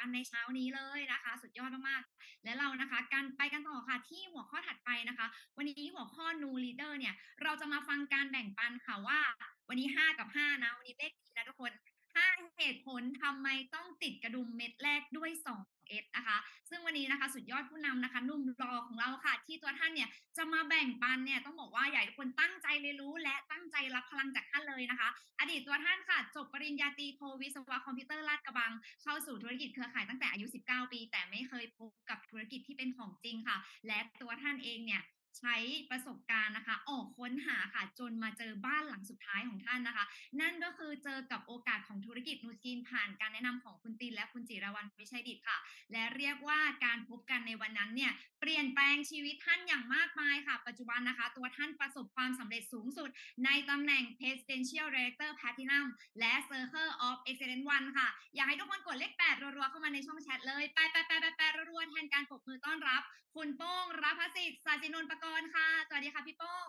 กันในเช้านี้เลยนะคะ สุดยอดมากๆ และเรานะคะกันไปกันต่อค่ะที่หัวข้อถัดไปนะคะ วันนี้หัวข้อ New Leader เนี่ย เราจะมาฟังการแบ่งปันค่ะว่า วันนี้ 5 กับ 5 นะ วันนี้เลขดีนะทุกคน 5 เหตุผลทำไมต้องติดกระดุมเม็ดแรกด้วย S นะคะ ซึ่งวันนี้นะคะสุดยอดผู้นำนะคะนุ่มรอของเราค่ะ ที่ตัวท่านเนี่ยจะมาแบ่งปันเนี่ยต้องบอกว่าอยากให้ทุกคนตั้งใจเรียนรู้ และตั้งใจรับพลังจากท่านเลยนะคะ อดีตตัวท่านค่ะ จบปริญญาตรีโทวิศวะคอมพิวเตอร์ลาดกระบัง เข้าสู่ธุรกิจเครือข่ายตั้งแต่อายุ 19 ปี แต่ไม่เคยพบกับธุรกิจที่เป็นของจริงค่ะ และตัวท่านเองเนี่ย ใช้ประสบการณ์นะคะ ออกค้นหาค่ะ จนมาเจอบ้านหลังสุดท้ายของท่านนะคะ นั่นก็คือเจอกับโอกาสของธุรกิจนูจีนผ่านการแนะนำของคุณตินและคุณจิรวรรณวิชัยดิตค่ะ และเรียกว่าการพบกันในวันนั้นเนี่ยเปลี่ยนแปลงชีวิตท่านอย่างมากมายค่ะ ปัจจุบันนะคะ ตัวท่านประสบความสำเร็จสูงสุด ในตำแหน่ง Presidential Director Platinum และ Circle of Excellence 1ค่ะ อยากให้ทุกคนกดเลข 8 รัวๆเข้ามาในช่องแชทเลยแปดแปดแปดแปดแปดรัวๆแทนการปรบมือต้อนรับ คุณโป้งรับพสิทธิ์สาจินนท์ประกรค่ะ สวัสดีค่ะพี่ป้อง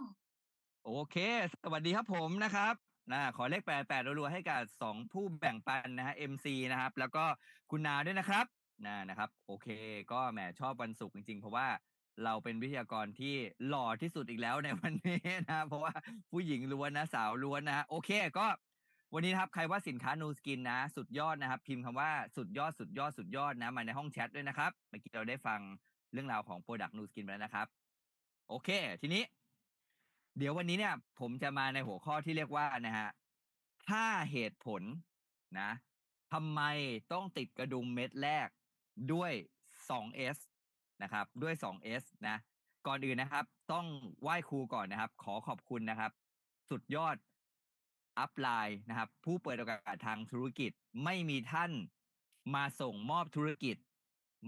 โอเค สวัสดีครับผมนะครับนะขอเลขแปดแปดรัวๆให้กับสองผู้แบ่งปันนะฮะ MC นะครับ แล้วก็คุณนาด้วยนะครับนะนะครับ โอเค ก็แหมชอบวันศุกร์จริงๆ เพราะว่าเราเป็นวิทยากรที่หล่อที่สุดอีกแล้วในวันนี้นะ เพราะว่าผู้หญิงล้วนนะสาวล้วนนะโอเคก็วันนี้นะครับใครว่าสินค้านูสกินนะ สุดยอดนะครับ พิมพ์คำว่าสุดยอดสุดยอดสุดยอดนะมาในห้องแชทด้วยนะครับ เมื่อกี้เราได้ฟังเรื่องราวของ Product Nu Skin ไปแล้วนะครับ โอเค ทีนี้ เดี๋ยววันนี้เนี่ย ผมจะมาในหัวข้อที่เรียกว่านะฮะห้าเหตุผลนะทำไมต้องติดกระดุมเม็ดแรกด้วย 2S นะครับ ด้วย 2S นะ ก่อนอื่นนะครับ ต้องไหว้ครูก่อนนะครับ ขอขอบคุณนะครับ สุดยอดอัพไลน์นะครับ ผู้เปิดโอกาสทางธุรกิจไม่มีท่านมาส่งมอบธุรกิจ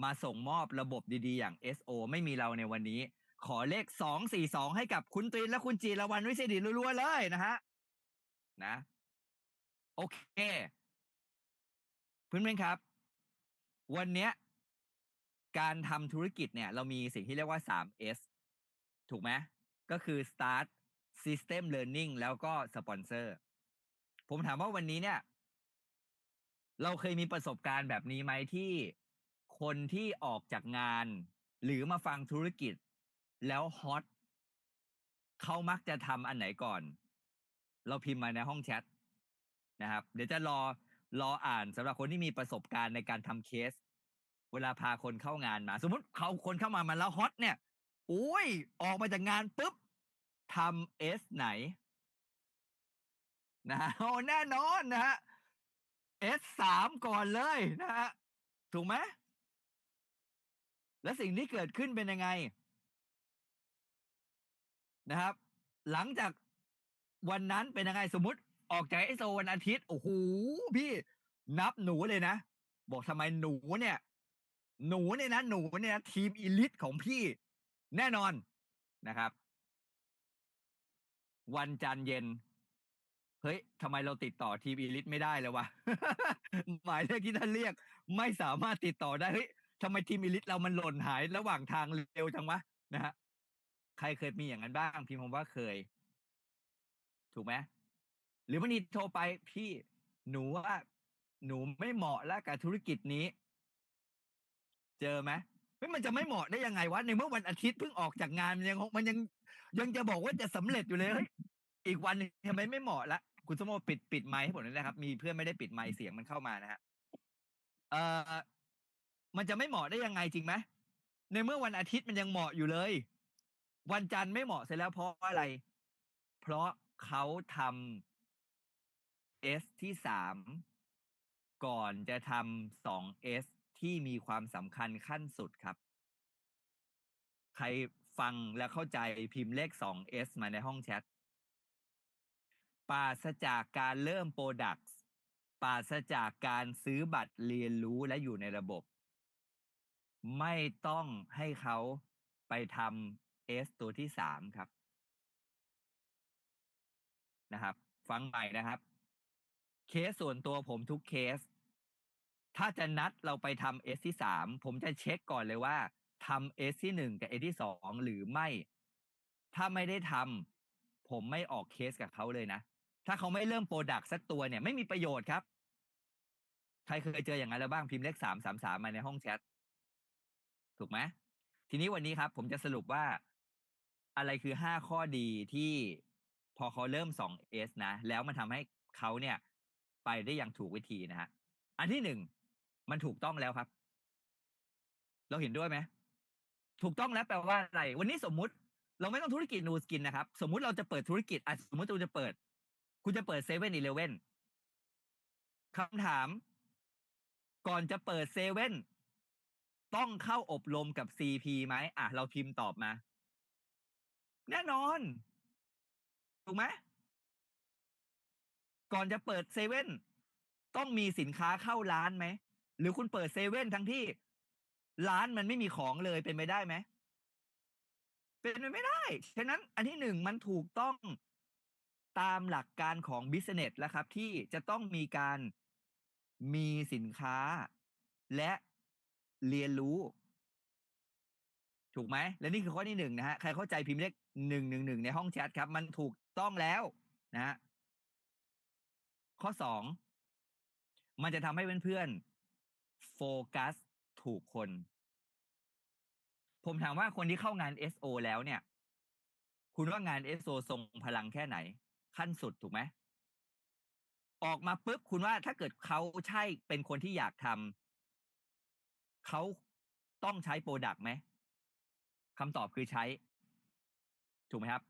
มาส่งมอบระบบดีๆ อย่าง SO ไม่มีเราในวันนี้ ขอเลขสองสี่สองให้กับคุณตรีนและคุณจีรวันวิเศษดิตรัวๆเลยนะฮะนะ โอเคเพื่อนๆครับ วันเนี้ย การทำธุรกิจเนี่ย เรามีสิ่งที่เรียกว่า 3S ถูกไหมก็คือ start system learning แล้วก็ sponsor ผมถามว่าวันนี้เนี่ย เราเคยมีประสบการณ์แบบนี้ไหมที่คนที่ออกจากงาน หรือมาฟังธุรกิจ แล้วฮอตเขามักจะทำอันไหนก่อน เราพิมพ์มาในห้องแชทนะครับ เดี๋ยวจะรอรออ่านสำหรับคนที่มีประสบการณ์ในการทำเคส เวลาพาคนเข้างานมา สมมติเขาคนเข้ามามาแล้วฮอตเนี่ยโอ้ย ออกมาจากงานปุ๊บทำเอสไหนนะฮะโอ้แน่นอนนะฮะเอสสามก่อนเลยนะฮะถูกไหมและสิ่งที่เกิดขึ้นเป็นยังไง นะครับ หลังจากวันนั้นเป็นยังไงสมมติออกจากไอโซวันอาทิตย์โอ้โหพี่นับหนูเลยนะ บอกทำไมหนูเนี่ย หนูเนี่ยนะหนูเนี่ยนะทีมอีลิทของพี่แน่นอนนะครับ วันจันทร์เย็น เฮ้ยทำไมเราติดต่อทีมอีลิทไม่ได้เลยวะหมายเลขที่ท่านเรียก ไม่สามารถติดต่อได้เฮ้ยทำไมทีมอีลิทเรามันหล่นหายระหว่างทางเร็วจังวะนะฮะ ใครเคยมีอย่างนั้นบ้าง พิมพ์คำว่าเคย ถูกไหมหรือบางทีโทรไปพี่หนูว่าหนูไม่เหมาะแล้วกับธุรกิจนี้ เจอไหมไม่มันจะไม่เหมาะได้ยังไงวะในเมื่อวันอาทิตย์เพิ่งออกจากงานมันยังมันยังยังจะบอกว่าจะสำเร็จอยู่เลยเฮ้ยอีกวันหนึงทำไมไม่เหมาะละคุณสมมติปิดปิดไมค์ให้ผมหน่อยนะครับ มีเพื่อนไม่ได้ปิดไมค์เสียงมันเข้ามานะฮะเอ่อมันจะไม่เหมาะได้ยังไงจริงไหมในเมื่อวันอาทิตย์มันยังเหมาะอยู่เลย วันจันทร์ไม่เหมาะเสร็จแล้วเพราะอะไร เพราะเขาทำ S ที่สามก่อนจะทำสอง S ที่มีความสำคัญขั้นสุดครับ ใครฟังและเข้าใจพิมพ์เลขสอง S มาในห้องแชทปราศจากการเริ่ม Products ปราศจากการซื้อบัตรเรียนรู้และอยู่ในระบบ ไม่ต้องให้เขาไปทำ S ตัวที่สามครับนะครับ ฟังใหม่นะครับ เคสส่วนตัวผมทุกเคส ถ้าจะนัดเราไปทำ S ที่สามผมจะเช็คก่อนเลยว่าทำ S ที่หนึ่งกับ S ที่สองหรือไม่ ถ้าไม่ได้ทำผมไม่ออกเคสกับเขาเลยนะ ถ้าเขาไม่เริ่มโปรดักต์สักตัวเนี่ยไม่มีประโยชน์ครับ ใครเคยเจออย่างนั้นแล้วบ้างพิมพ์เลขสามสามสามมาในห้องแชท ถูกไหมทีนี้วันนี้ครับ ผมจะสรุปว่า อะไรคือห้าข้อดีที่พอเขาเริ่ม 2S นะ แล้วมันทำให้เขาเนี่ย ไปได้อย่างถูกวิธีนะฮะ อันที่หนึ่งมันถูกต้องแล้วครับ เราเห็นด้วยไหมถูกต้องแล้วแปลว่าอะไร วันนี้สมมุติเราไม่ต้องธุรกิจนูสกินนะครับ สมมุติเราจะเปิดธุรกิจอะสมมติคุณจะเปิด คุณจะเปิดเซเว่นอีเลเว่นคำถาม ก่อนจะเปิดเซเว่นต้องเข้าอบรมกับ CP ไหมอะ เราพิมพ์ตอบมา แน่นอน ถูกไหมก่อนจะเปิดเซเว่นต้องมีสินค้าเข้าร้านไหม หรือคุณเปิดเซเว่นทั้งที่ ร้านมันไม่มีของเลยเป็นไปได้ไหม เป็นไปไม่ได้ ฉะนั้นอันที่หนึ่งมันถูกต้องตามหลักการของ business แล้วครับ ที่จะต้องมีการมีสินค้าและเรียนรู้ ถูกไหมและนี่คือข้อที่หนึ่งนะฮะใครเข้าใจพิมพ์เลขหนึ่งหนึ่งหนึ่งในห้องแชทครับ มันถูกต้องแล้วนะฮะข้อสองมันจะทำให้เพื่อนๆโฟกัสถูกคน ผมถามว่าคนที่เข้างาน SO แล้วเนี่ย คุณว่างาน SO ทรงพลังแค่ไหน ขั้นสุดถูกไหมออกมาปุ๊บคุณว่าถ้าเกิดเขาใช่เป็นคนที่อยากทำเขาต้องใช้โปรดักต์ไหม คำตอบคือใช้ ถูกไหมครับ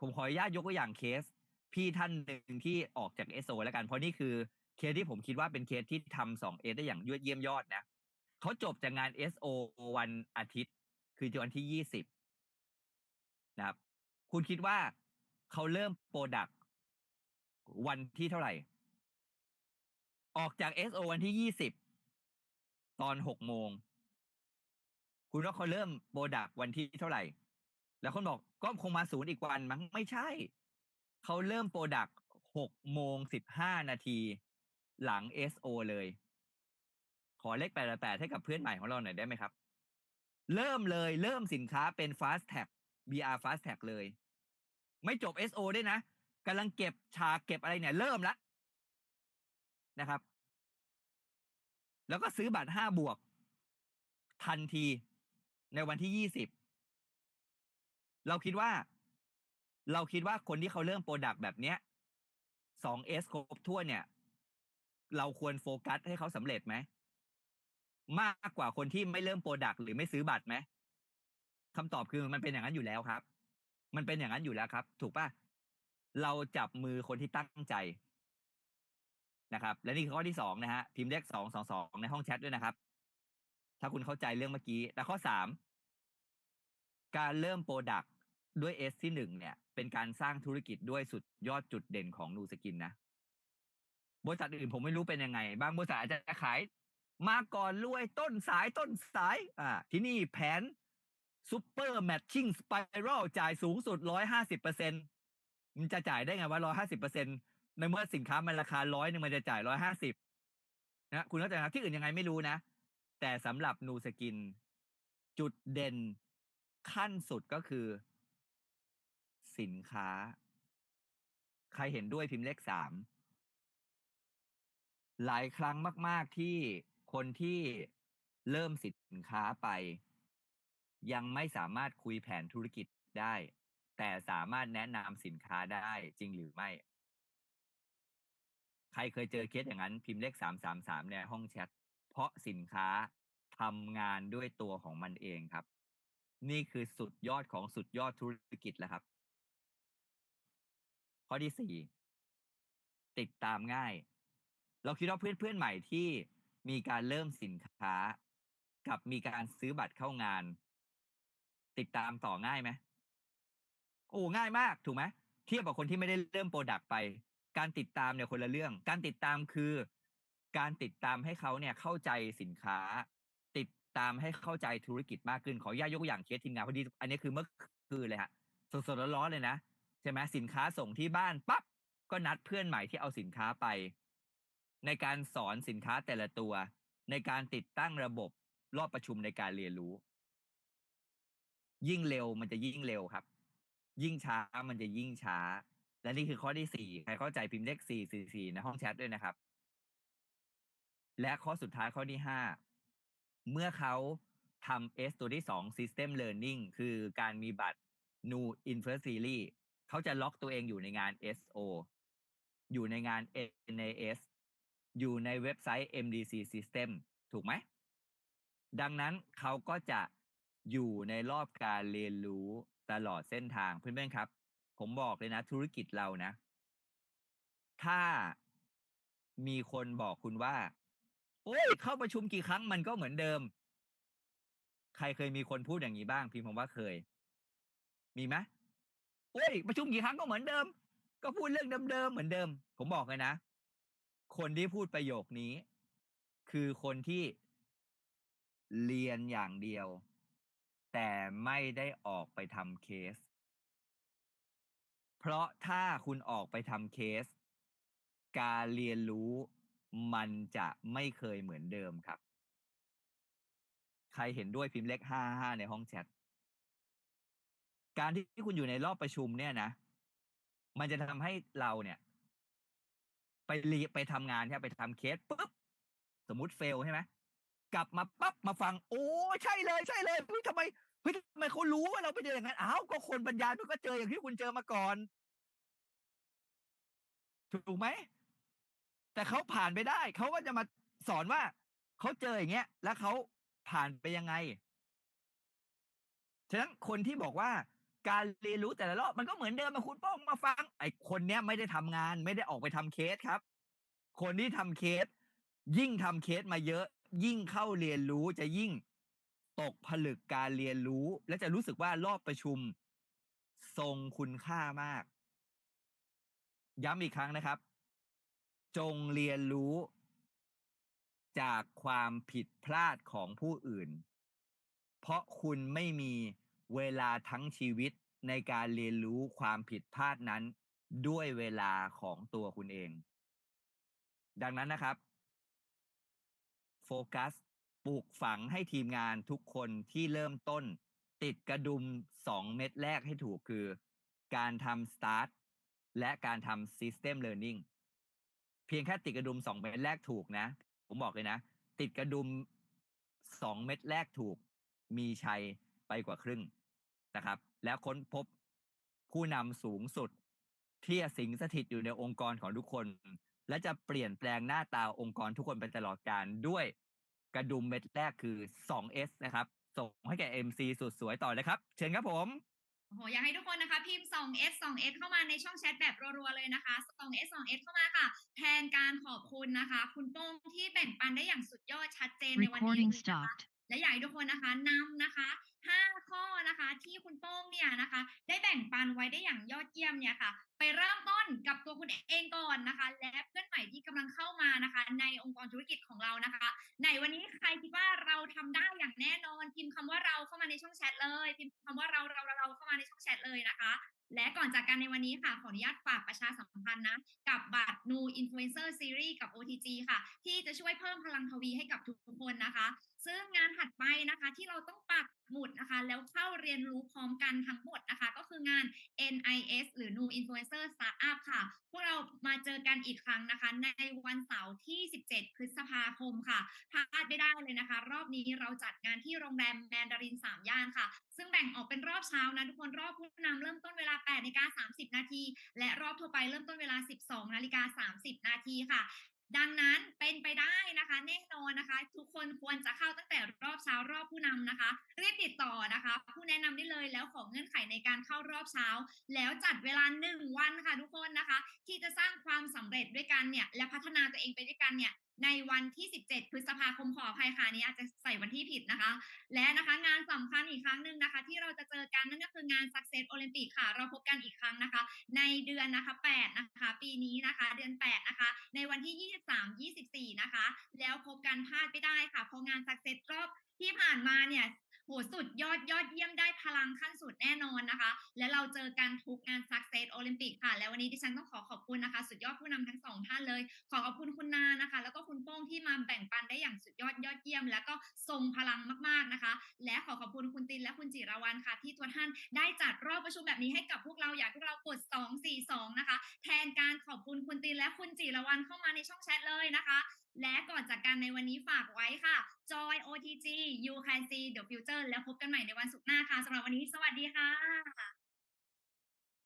ผมขออนุญาตยกตัวอย่างเคส พี่ท่านหนึ่งที่ออกจาก SO แล้วกัน เพราะนี่คือเคสที่ผมคิดว่าเป็นเคสที่ทำสองเอได้อย่างยอดเยี่ยมยอดนะเขาจบจากงาน SO วันอาทิตย์ คือวันที่ยี่สิบนะครับ คุณคิดว่าเขาเริ่มโปรดักวันที่เท่าไหร่ ออกจาก SO วันที่ยี่สิบตอนหกโมง คุณว่าเขาเริ่มโปรดักวันที่เท่าไหร่ แล้วคนบอกก็คงมาศูนย์อีกวันมั้งไม่ใช่ เขาเริ่มโปรดักหกโมงสิบห้านาที หลัง SO เลย ขอเลขแปดแปดให้กับเพื่อนใหม่ของเราหน่อยได้ไหมครับ เริ่มเลยเริ่มสินค้าเป็น fast tag BR fast tag เลย ไม่จบ SO ด้วยนะกำลังเก็บฉากเก็บอะไรเนี่ย เริ่มแล้วนะครับ แล้วก็ซื้อบัตรห้าบวก ทันที ในวันที่ยี่สิบเราคิดว่า เราคิดว่าคนที่เขาเริ่มโปรดักต์แบบเนี้ยสองเอสครบทั่วนเนี่ย เราควรโฟกัสให้เขาสำเร็จไหมมากกว่าคนที่ไม่เริ่มโปรดักต์หรือไม่ซื้อบัตรไหมคำตอบคือมันเป็นอย่างนั้นอยู่แล้วครับ มันเป็นอย่างนั้นอยู่แล้วครับ ถูกปะเราจับมือคนที่ตั้งใจนะครับ และนี่คือข้อที่สองนะฮะพิมพ์เลขสองสองสองในห้องแชทด้วยนะครับ ถ้าคุณเข้าใจเรื่องเมื่อกี้แต่ข้อสามการเริ่มโปรดักต์ด้วย S ที่หนึ่งเนี่ย เป็นการสร้างธุรกิจด้วยสุดยอดจุดเด่นของนูสกินนะ บริษัทอื่นผมไม่รู้เป็นยังไง บางบริษัทอาจจะขาย มาก่อนรวยต้นสายต้นสาย อ่า ที่นี่แผนซูเปอร์แมทชิ่งสไปรัลจ่ายสูงสุดร้อยห้าสิบเปอร์เซ็นมันจะจ่ายได้ไงว่าร้อยห้าสิบเปอร์เซ็นในเมื่อสินค้ามันราคาร้อยหนึ่งมันจะจ่ายร้อยห้าสิบนะคุณเข้าใจครับที่อื่นยังไงไม่รู้นะ แต่สำหรับนูสกิน จุดเด่นขั้นสุดก็คือ สินค้า ใครเห็นด้วยพิมพ์เลขสาม หลายครั้งมาก ๆที่คนที่เริ่มสินค้าไป ยังไม่สามารถคุยแผนธุรกิจได้ แต่สามารถแนะนำสินค้าได้จริงหรือไม่ ใครเคยเจอเคสอย่างนั้นพิมพ์เลขสามสามสามในห้องแชทเพราะสินค้า ทำงานด้วยตัวของมันเองครับ นี่คือสุดยอดของสุดยอดธุรกิจแล้วครับ ข้อที่สี่ติดตามง่าย เราคิดว่าเพื่อนเพื่อนใหม่ที่มีการเริ่มสินค้า กับมีการซื้อบัตรเข้างาน ติดตามต่อง่ายไหมโอ้ง่ายมากถูกไหมเทียบกับคนที่ไม่ได้เริ่มโปรดักต์ไป การติดตามเนี่ยคนละเรื่อง การติดตามคือ การติดตามให้เขาเนี่ยเข้าใจสินค้า ติดตามให้เข้าใจธุรกิจมากขึ้นขออนุญาตยกตัวอย่างเคสทีมงานพอดีอันนี้คือเมื่อคืนเลยฮะสดๆร้อนๆเลยนะใช่ไหมสินค้าส่งที่บ้านปั๊บก็นัดเพื่อนใหม่ที่เอาสินค้าไป ในการสอนสินค้าแต่ละตัว ในการติดตั้งระบบรอบประชุมในการเรียนรู้ ยิ่งเร็วมันจะยิ่งเร็วครับ ยิ่งช้ามันจะยิ่งช้า และนี่คือข้อที่สี่ใครเข้าใจพิมพ์เลขสี่สี่สี่ในห้องแชทด้วยนะครับ และข้อสุดท้ายข้อที่ห้า เมื่อเขาทำ S ตัวที่สอง System Learning คือการมีบัตร New Influence Series เขาจะล็อกตัวเองอยู่ในงาน SO อยู่ในงาน NAS อยู่ในเว็บไซต์ MDC System ถูกไหม ดังนั้นเขาก็จะอยู่ในรอบการเรียนรู้ตลอดเส้นทางเพื่อนๆครับ ผมบอกเลยนะธุรกิจเรานะ ถ้ามีคนบอกคุณว่า โอ้ยเข้าประชุมกี่ครั้งมันก็เหมือนเดิม ใครเคยมีคนพูดอย่างนี้บ้าง พิมพ์ผมว่าเคย มีไหมโอ้ยประชุมกี่ครั้งก็เหมือนเดิม ก็พูดเรื่องเดิมๆเหมือนเดิม ผมบอกเลยนะ คนที่พูดประโยคนี้ คือคนที่เรียนอย่างเดียว แต่ไม่ได้ออกไปทำเคส เพราะถ้าคุณออกไปทำเคส การเรียนรู้ มันจะไม่เคยเหมือนเดิมครับ ใครเห็นด้วยพิมพ์เลขห้าห้าในห้องแชท การที่คุณอยู่ในรอบประชุมเนี่ยนะ มันจะทำให้เราเนี่ย ไปรีไปทำงานใช่ไหมไปทำเคสปุ๊บ สมมติเฟลใช่ไหมกลับมาปั๊บมาฟัง โอ้ใช่เลยใช่เลยเฮ้ยทำไมเฮ้ยทำไมเขารู้ว่าเราไปเจออย่างนั้นอ้าวก็คนบรรยายมันก็เจออย่างที่คุณเจอมาก่อน ถูกไหม แต่เขาผ่านไปได้ เขาก็จะมาสอนว่าเขาเจออย่างเงี้ย แล้วเขาผ่านไปยังไง ฉะนั้นคนที่บอกว่าการเรียนรู้แต่ละรอบมันก็เหมือนเดิมมาคุณป้องมาฟัง ไอ้คนเนี้ยไม่ได้ทำงาน ไม่ได้ออกไปทำเคสครับ คนที่ทำเคส ยิ่งทำเคสมาเยอะ ยิ่งเข้าเรียนรู้จะยิ่งตกผลึกการเรียนรู้ และจะรู้สึกว่ารอบประชุม ทรงคุณค่ามาก ย้ำอีกครั้งนะครับ จงเรียนรู้จากความผิดพลาดของผู้อื่น เพราะคุณไม่มีเวลาทั้งชีวิตในการเรียนรู้ความผิดพลาดนั้น ด้วยเวลาของตัวคุณเอง ดังนั้นนะครับ โฟกัสปลูกฝังให้ทีมงานทุกคนที่เริ่มต้น ติดกระดุม 2 เม็ดแรกให้ถูกคือ การทำ Start และการทำ System Learning เพียงแค่ติดกระดุม2เม็ดแรกถูกนะ ผมบอกเลยนะ ติดกระดุม2เม็ดแรกถูก มีชัยไปกว่าครึ่งนะครับ แล้วค้นพบผู้นำสูงสุด ที่สิงสถิตอยู่ในองค์กรของทุกคน และจะเปลี่ยนแปลงหน้าตาองค์กรทุกคนไปตลอดการด้วยกระดุมเม็ดแรกคือ 2S นะครับ ส่งให้แก่ MC สุดสวยต่อเลยครับ เชิญครับผม โอ้โหอยากให้ทุกคนนะคะ พิมพ์ 2S 2S เข้ามาในช่องแชทแบบรัวๆเลยนะคะ 2S 2S เข้ามาค่ะ แทนการขอบคุณนะคะ คุณโป้งที่แบ่งปันได้อย่างสุดยอดชัดเจนในวันนี้ Recording นะคะ stopped. และอยากให้ทุกคนนะคะนำนะคะ 5 ข้อนะคะ ที่คุณโป้งเนี่ยนะคะ ได้แบ่งปันไว้ได้อย่างยอดเยี่ยมเนี่ยค่ะ ไปเริ่มต้นกับตัวคุณเองก่อนนะคะ และเพื่อนใหม่ที่กำลังเข้ามานะคะ ในองค์กรธุรกิจของเรานะคะไหนวันนี้ใครคิดว่าเราทำได้อย่างแน่นอนพิมพ์คำว่าเราเข้ามาในช่องแชทเลยพิมพ์คำว่าเราเราเราเราเข้ามาในช่องแชทเลยนะคะและก่อนจากกันในวันนี้ค่ะ ขออนุญาตฝากประชาสัมพันธ์นะ กับบัตร New Influencer Series กับ OTG ค่ะ ที่จะช่วยเพิ่มพลังทวีให้กับทุกคนนะคะ ซึ่งงานถัดไปนะคะที่เราต้องปัก หมุดนะคะ แล้วเข้าเรียนรู้พร้อมกันทั้งหมดนะคะ ก็คืองาน NIS หรือ New Influencer Startup ค่ะ พวกเรามาเจอกันอีกครั้งนะคะ ในวันเสาร์ที่ 17 พฤษภาคมค่ะพลาดไม่ได้เลยนะคะ รอบนี้เราจัดงานที่โรงแรมแมนดาริน3ย่านค่ะ ซึ่งแบ่งออกเป็นรอบเช้านะทุกคนรอบผู้นำเริ่มต้นเวลา8นาฬิกา30 นาที และรอบทั่วไปเริ่มต้นเวลา 12นาฬิกา30 นาทีค่ะ ดังนั้นเป็นไปได้นะคะ แน่นอนนะคะ ทุกคนควรจะเข้าตั้งแต่รอบเช้ารอบผู้นำนะคะรีบติดต่อนะคะ ผู้แนะนำได้เลยแล้วของเงื่อนไขในการเข้ารอบเช้า แล้วจัดเวลาหนึ่งวันค่ะทุกคนนะคะ ที่จะสร้างความสำเร็จด้วยกันเนี่ยและพัฒนาตัวเองไปด้วยกันเนี่ย ในวันที่ 17 พฤษภาคมขออภัยค่ะนี้อาจจะใส่วันที่ผิดนะคะ และนะคะงานสำคัญอีกครั้งหนึ่งนะคะ ที่เราจะเจอกันนั่นก็คืองาน Success Olympic ค่ะ เราพบกันอีกครั้งนะคะ ในเดือนนะคะ 8 นะคะ ปีนี้นะคะ เดือน 8 นะคะ ในวันที่ 23 24 นะคะ แล้วพบกันพลาดไม่ได้ค่ะเพราะงาน Success รอบที่ผ่านมาเนี่ย หสุดยอดยอดเยี่ยมได้พลังขั้นสุดแน่นอนนะคะ และเราเจอกันทุกงาน Success Olympic ค่ะ และวันนี้ดิฉันต้องขอขอบคุณนะคะ สุดยอดผู้นำทั้งสองท่านเลย ขอขอบคุณคุณนานะคะ แล้วก็คุณโป้งที่มาแบ่งปันได้อย่างสุดยอดยอดเยี่ยม แล้วก็ทรงพลังมากๆนะคะ และขอขอบคุณคุณตินและคุณจิรวรรณค่ะ ที่ตัวท่านได้จัดรอบประชุมแบบนี้ให้กับพวกเราอยากพวกเรากด 2 4 2 นะคะ แทนการขอบคุณคุณตินและคุณจิรวรรณเข้ามาในช่องแชทเลยนะคะและก่อนจากกันในวันนี้ฝากไว้ค่ะ Joy OTG You Can See the Future แล้วพบกันใหม่ในวันศุกร์หน้าค่ะสำหรับวันนี้สวัสดีค่ะ